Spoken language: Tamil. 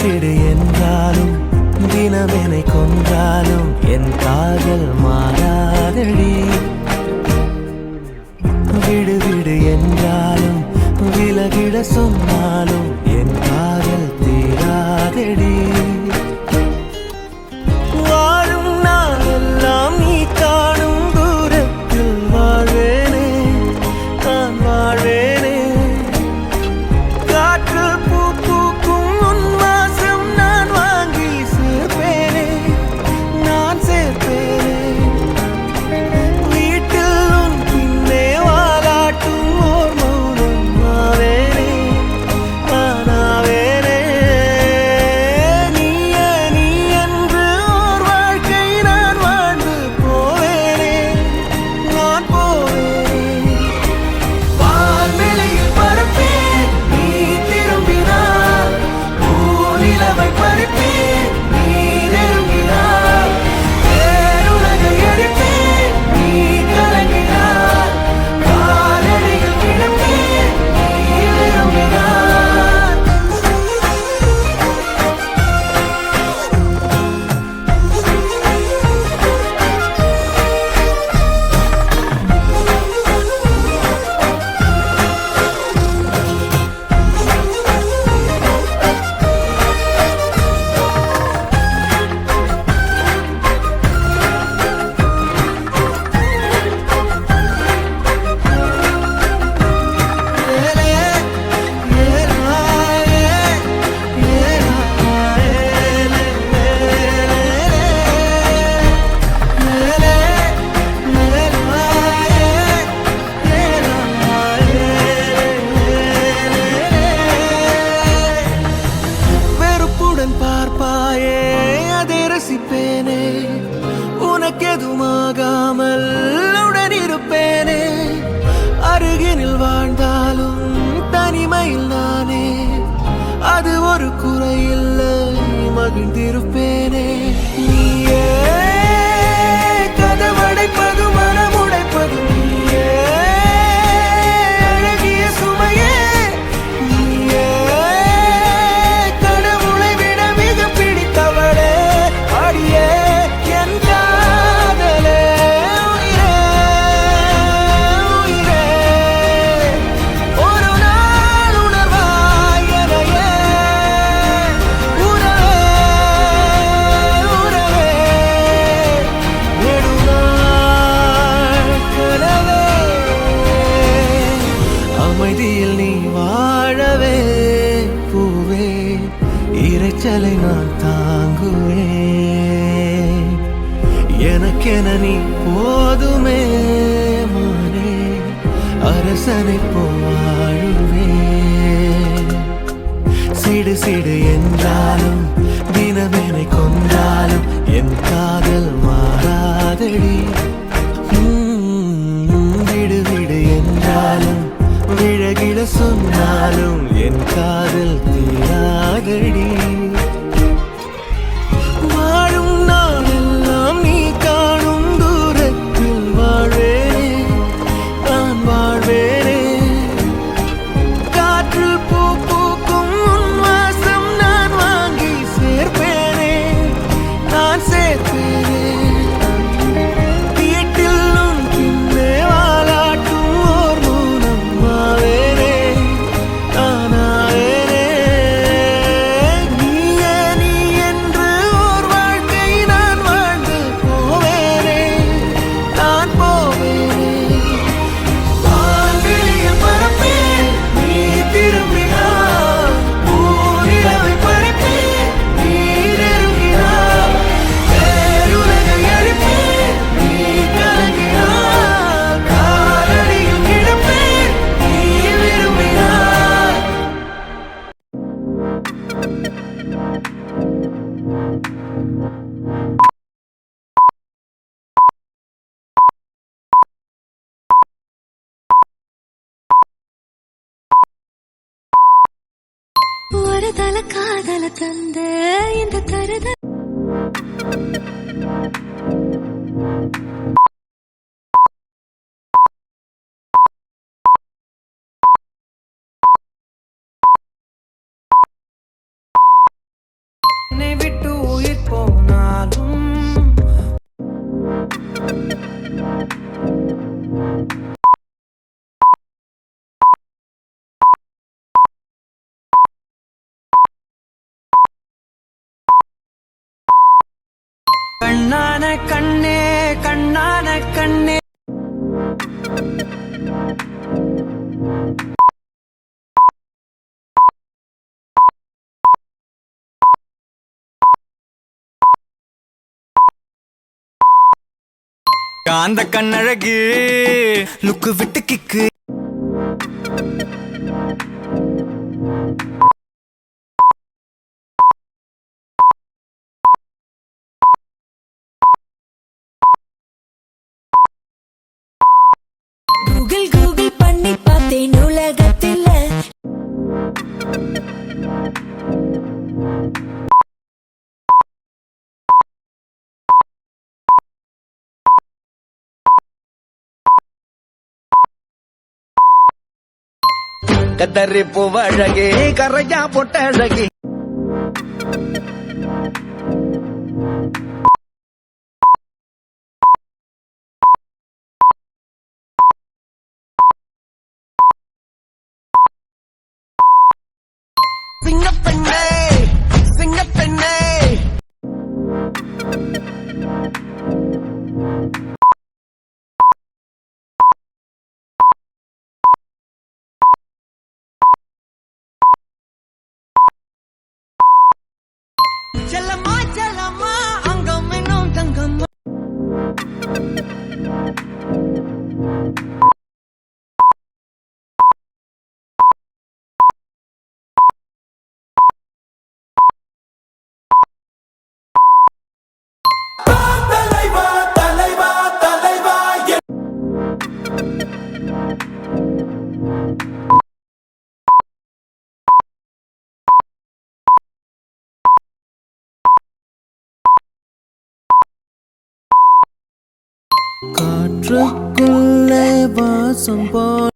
சிடு என்றாலும் தினமெனை கொன்றாலும் என் காதல் மாறாதடி. விடு விடு என்றாலும் விலகிட சொன்னார் உயிரில் வாழ்ந்தாலும் தனிமையில் நானே. அது ஒரு குறையில்லை மகிழ்ந்திருப்பேன். அரசனை போதுமே மானே அரசனை போவாழுவே சிடு சிடு என்றாலும் தினமெனை கொண்டாலும் என் காதல் மாறாதடி. விடு விடு என்றாலும் விழகிட சொன்னாலும் என் காதல் தீராதடி. ஒரு தல காதல தந்த இந்த தருதல் விட்டு கண்ணான கண்ணே கண்ணான கண்ணே. காந்த கண்ணழகு லுக்கு விட்டு கிக்கு கத்தரி பூவழகே கரையா பொட்டழகே செல்லம்மா செல்லம்மா அங்கம் இன்னும் தங்கம் காற்றுக்குள்ளே வாசம் போல்